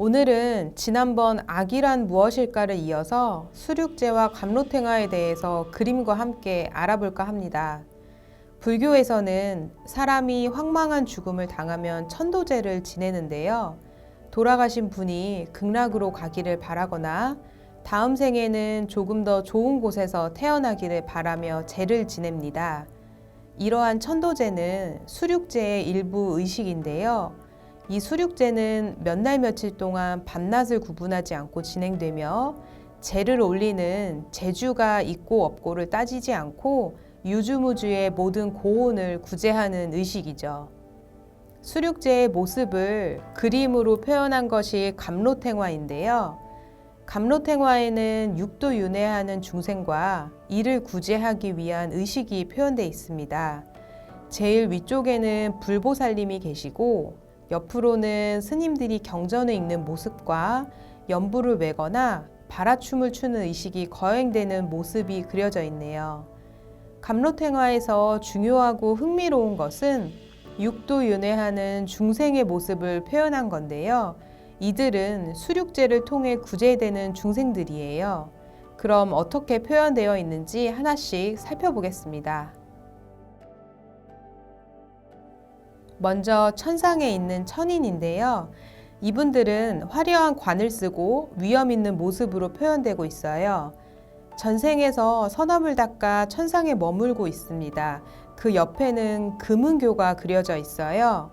오늘은 지난번 악이란 무엇일까를 이어서 수륙제와 감로탱화에 대해서 그림과 함께 알아볼까 합니다. 불교에서는 사람이 황망한 죽음을 당하면 천도제를 지내는데요. 돌아가신 분이 극락으로 가기를 바라거나 다음 생에는 조금 더 좋은 곳에서 태어나기를 바라며 제를 지냅니다. 이러한 천도제는 수륙제의 일부 의식인데요. 이 수륙제는 몇 날 며칠 동안 밤낮을 구분하지 않고 진행되며 제를 올리는 재주가 있고 없고를 따지지 않고 유주무주의 모든 고온을 구제하는 의식이죠. 수륙제의 모습을 그림으로 표현한 것이 감로탱화인데요. 감로탱화에는 육도 윤회하는 중생과 이를 구제하기 위한 의식이 표현되어 있습니다. 제일 위쪽에는 불보살님이 계시고 옆으로는 스님들이 경전을 읽는 모습과 연부를 외거나 바라춤을 추는 의식이 거행되는 모습이 그려져 있네요. 감로탱화에서 중요하고 흥미로운 것은 육도 윤회하는 중생의 모습을 표현한 건데요. 이들은 수륙제를 통해 구제되는 중생들이에요. 그럼 어떻게 표현되어 있는지 하나씩 살펴보겠습니다. 먼저 천상에 있는 천인인데요. 이분들은 화려한 관을 쓰고 위험 있는 모습으로 표현되고 있어요. 전생에서 선함을 닦아 천상에 머물고 있습니다. 그 옆에는 금은교가 그려져 있어요.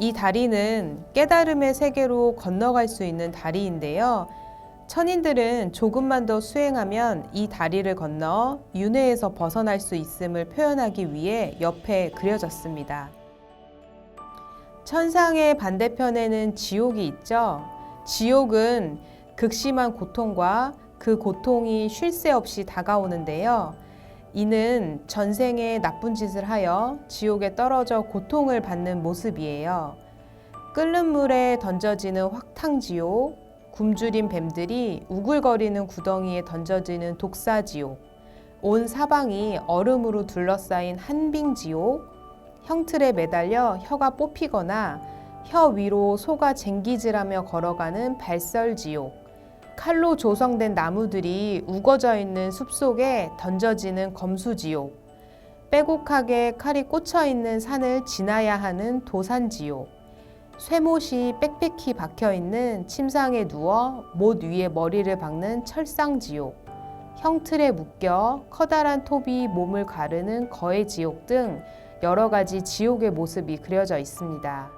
이 다리는 깨달음의 세계로 건너갈 수 있는 다리인데요. 천인들은 조금만 더 수행하면 이 다리를 건너 윤회에서 벗어날 수 있음을 표현하기 위해 옆에 그려졌습니다. 천상의 반대편에는 지옥이 있죠. 지옥은 극심한 고통과 그 고통이 쉴 새 없이 다가오는데요. 이는 전생에 나쁜 짓을 하여 지옥에 떨어져 고통을 받는 모습이에요. 끓는 물에 던져지는 확탕지옥, 굶주린 뱀들이 우글거리는 구덩이에 던져지는 독사지옥, 온 사방이 얼음으로 둘러싸인 한빙지옥, 형틀에 매달려 혀가 뽑히거나 혀 위로 소가 쟁기질하며 걸어가는 발설지옥, 칼로 조성된 나무들이 우거져 있는 숲속에 던져지는 검수지옥, 빼곡하게 칼이 꽂혀 있는 산을 지나야 하는 도산지옥, 쇠못이 빽빽히 박혀 있는 침상에 누워 못 위에 머리를 박는 철상지옥, 형틀에 묶여 커다란 톱이 몸을 가르는 거해지옥 등 여러 가지 지옥의 모습이 그려져 있습니다.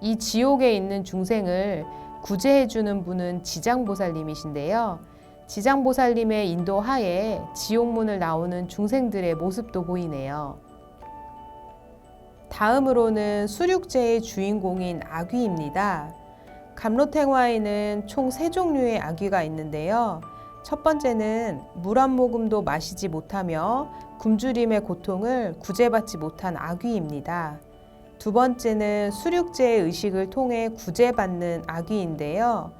이 지옥에 있는 중생을 구제해주는 분은 지장보살님이신데요. 지장보살님의 인도 하에 지옥문을 나오는 중생들의 모습도 보이네요. 다음으로는 수륙제의 주인공인 아귀입니다. 감로탱화에는 총 세 종류의 아귀가 있는데요. 첫 번째는 물 한 모금도 마시지 못하며 굶주림의 고통을 구제받지 못한 아귀입니다. 두 번째는 수륙제의 의식을 통해 구제받는 아귀인데요.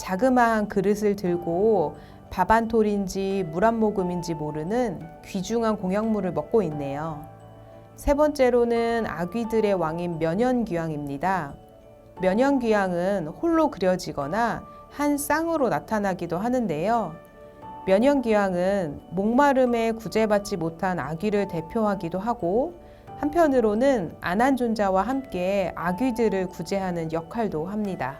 자그마한 그릇을 들고 밥 한 톨인지 물 한 모금인지 모르는 귀중한 공약물을 먹고 있네요. 세 번째로는 아귀들의 왕인 면연귀왕입니다. 면연귀왕은 홀로 그려지거나 한 쌍으로 나타나기도 하는데요. 면연귀왕은 목마름에 구제받지 못한 아귀를 대표하기도 하고 한편으로는 안한존자와 함께 아귀들을 구제하는 역할도 합니다.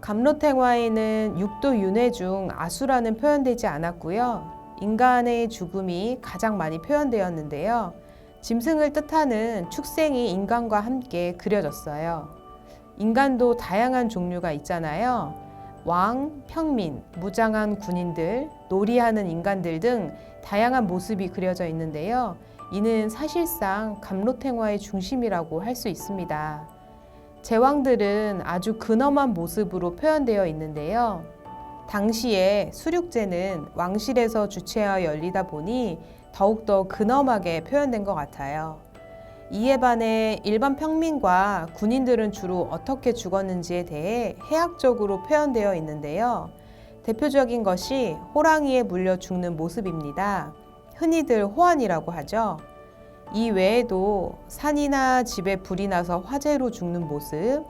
감로탱화에는 육도 윤회 중 아수라는 표현되지 않았고요. 인간의 죽음이 가장 많이 표현되었는데요. 짐승을 뜻하는 축생이 인간과 함께 그려졌어요. 인간도 다양한 종류가 있잖아요. 왕, 평민, 무장한 군인들, 놀이하는 인간들 등 다양한 모습이 그려져 있는데요. 이는 사실상 감로탱화의 중심이라고 할 수 있습니다. 제왕들은 아주 근엄한 모습으로 표현되어 있는데요. 당시에 수륙제는 왕실에서 주최하여 열리다 보니 더욱더 근엄하게 표현된 것 같아요. 이에 반해 일반 평민과 군인들은 주로 어떻게 죽었는지에 대해 해학적으로 표현되어 있는데요. 대표적인 것이 호랑이에 물려 죽는 모습입니다. 흔히들 호환이라고 하죠. 이 외에도 산이나 집에 불이 나서 화재로 죽는 모습,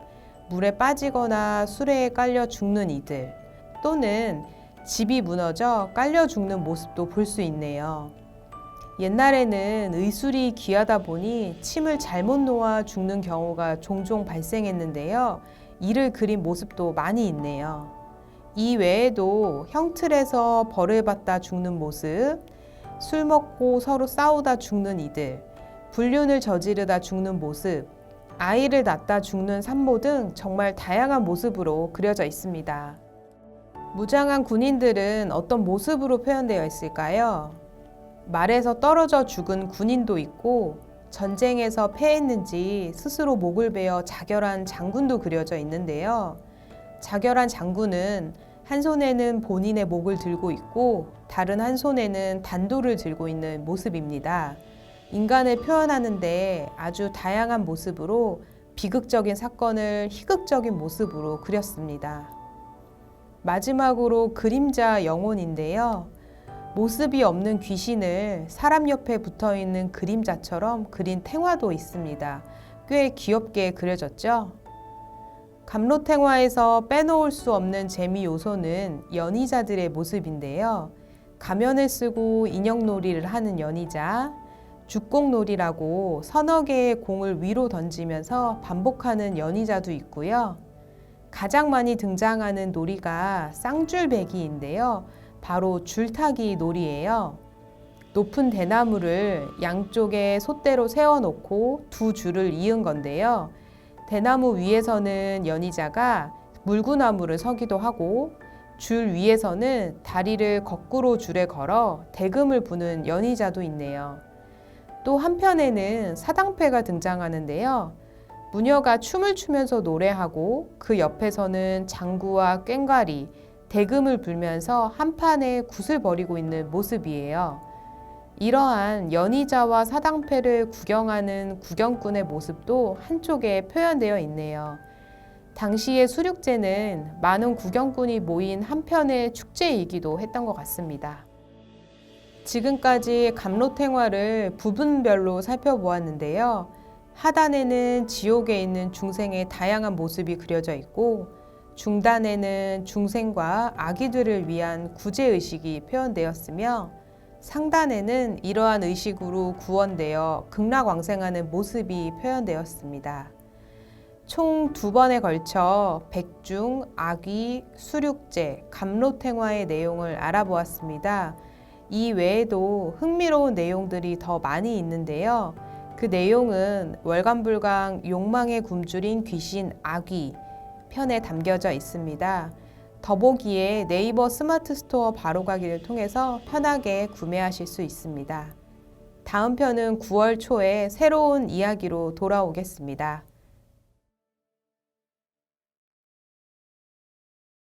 물에 빠지거나 수레에 깔려 죽는 이들 또는 집이 무너져 깔려 죽는 모습도 볼 수 있네요. 옛날에는 의술이 귀하다 보니 침을 잘못 놓아 죽는 경우가 종종 발생했는데요. 이를 그린 모습도 많이 있네요. 이 외에도 형틀에서 벌을 받다 죽는 모습, 술 먹고 서로 싸우다 죽는 이들, 불륜을 저지르다 죽는 모습, 아이를 낳다 죽는 산모 등 정말 다양한 모습으로 그려져 있습니다. 무장한 군인들은 어떤 모습으로 표현되어 있을까요? 말에서 떨어져 죽은 군인도 있고 전쟁에서 패했는지 스스로 목을 베어 자결한 장군도 그려져 있는데요. 자결한 장군은 한 손에는 본인의 목을 들고 있고 다른 한 손에는 단도를 들고 있는 모습입니다. 인간을 표현하는데 아주 다양한 모습으로 비극적인 사건을 희극적인 모습으로 그렸습니다. 마지막으로 그림자 영혼인데요. 모습이 없는 귀신을 사람 옆에 붙어 있는 그림자처럼 그린 탱화도 있습니다. 꽤 귀엽게 그려졌죠? 감로탱화에서 빼놓을 수 없는 재미 요소는 연희자들의 모습인데요. 가면을 쓰고 인형놀이를 하는 연희자, 죽공놀이라고 서너 개의 공을 위로 던지면서 반복하는 연희자도 있고요. 가장 많이 등장하는 놀이가 쌍줄배기인데요. 바로 줄타기 놀이예요. 높은 대나무를 양쪽에 솥대로 세워놓고 두 줄을 이은 건데요. 대나무 위에서는 연희자가 물구나무를 서기도 하고 줄 위에서는 다리를 거꾸로 줄에 걸어 대금을 부는 연희자도 있네요. 또 한편에는 사당패가 등장하는데요. 무녀가 춤을 추면서 노래하고 그 옆에서는 장구와 꽹과리, 대금을 불면서 한판에 굿을 벌이고 있는 모습이에요. 이러한 연희자와 사당패를 구경하는 구경꾼의 모습도 한쪽에 표현되어 있네요. 당시의 수륙제는 많은 구경꾼이 모인 한편의 축제이기도 했던 것 같습니다. 지금까지 감로탱화를 부분별로 살펴보았는데요. 하단에는 지옥에 있는 중생의 다양한 모습이 그려져 있고 중단에는 중생과 아기들을 위한 구제의식이 표현되었으며 상단에는 이러한 의식으로 구원되어 극락왕생하는 모습이 표현되었습니다. 총 두 번에 걸쳐 백중, 아귀, 수륙제, 감로탱화의 내용을 알아보았습니다. 이 외에도 흥미로운 내용들이 더 많이 있는데요. 그 내용은 월간불강 욕망의 굶주린 귀신 아귀 편에 담겨져 있습니다. 더보기에 네이버 스마트 스토어 바로가기를 통해서 편하게 구매하실 수 있습니다. 다음 편은 9월 초에 새로운 이야기로 돌아오겠습니다.